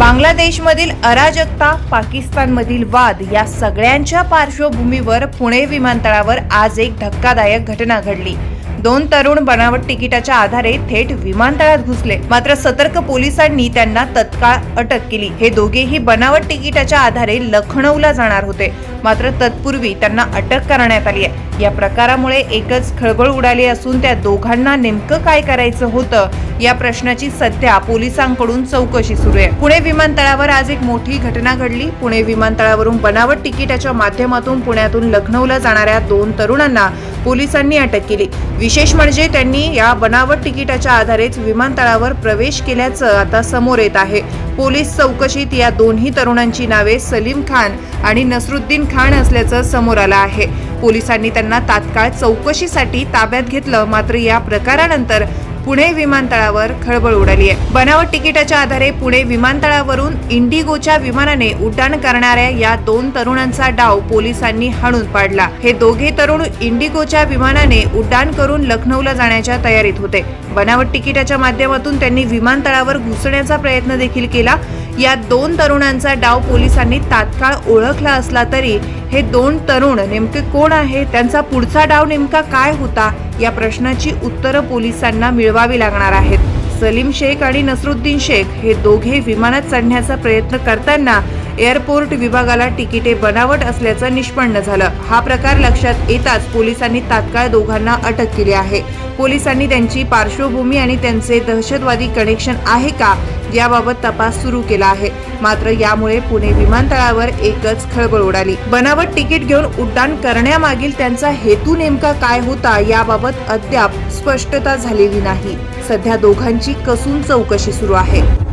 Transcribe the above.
बांगलादेशमधील अराजकता पाकिस्तानमधील वाद या सगळ्यांच्या पार्श्वभूमीवर पुणे विमानतळावर आज एक धक्कादायक घटना घडली. दोन तरुण बनावट तिकिटाच्या आधारे थेट विमानतळात घुसले. मात्र सतर्क पोलिसांनी त्यांना तत्काळ अटक केली. हे दोघेही बनावट तिकिटाच्या आधारे लखनौला जाणार होते. मात्र तत्पूर्वी त्यांना अटक करण्यात आली आहे. या प्रकारामुळे एकच खळबळ उडाली असून त्या दोघांना नेमकं काय करायचं होतं या प्रश्नाची सध्या पोलिसांकडून चौकशी सुरू आहे. पुणे विमानतळावर आज एक मोठी घटना घडली. पुणे विमानतळावरून बनावट तिकिटाच्या माध्यमातून पुण्यातून लखनौला जाणाऱ्या दोन तरुणांना पोलिसांनी अटक केली. विशेष म्हणजे त्यांनी या बनावट तिकिटाच्या आधारेच विमानतळावर प्रवेश केल्याचं आता समोर येत आहे. पोलीस चौकशीत या दोन्ही तरुणांची नावे सलीम खान आणि नसरुद्दीन खान असल्याचं समोर आलं आहे. पोलिसांनी त्यांना तात्काळ चौकशीसाठी ताब्यात घेतलं मात्र या प्रकारानंतर पुणे विमानतळावर खळबळ उडाली आहे. बनावट तिकिटाच्या आधारे पुणे विमानतळावरून इंडिगोच्या विमानाने उड्डाण करणाऱ्या या दोन तरुणांचा डाव पोलिसांनी हाणून पाडला. हे दोघे तरुण इंडिगोच्या विमानाने उड्डाण करून लखनौला जाण्याच्या तयारीत होते. बनावट तिकिटाच्या माध्यमातून त्यांनी विमानतळावर घुसण्याचा प्रयत्न देखील केला. या दोन तरुणांचा डाव पोलिसांनी तात्काळ ओळखला असला तरी हे दोन तरुण नेमके कोण आहे? त्यांचा पुढचा डाव नेमका काय होता? या प्रश्नाची उत्तरं पोलिसांना मिळवावी लागणार आहेत. सलीम शेख आणि नसरुद्दीन शेख हे दोघे विमानात चढण्याचा प्रयत्न करताना एअरपोर्ट विभागाला तिकिटे बनावट असल्याचं निष्पन्न झालं. हा प्रकार लक्षात येताच पोलिसांनी तात्काळ दोघांना अटक केली आहे. पोलिसांनी त्यांची पार्श्वभूमी आणि त्यांचे दहशतवादी कनेक्शन आहे का याबाबत तपास सुरू केला आहे. मात्र यामुळे पुणे विमानतळावर एकच खळबळ उडाली. बनावट तिकीट घेऊन उड्डाण करण्यामागील त्यांचा हेतू नेमका काय होता याबाबत अद्याप स्पष्टता झालेली नाही. सध्या दोघांची कसून चौकशी सुरू आहे.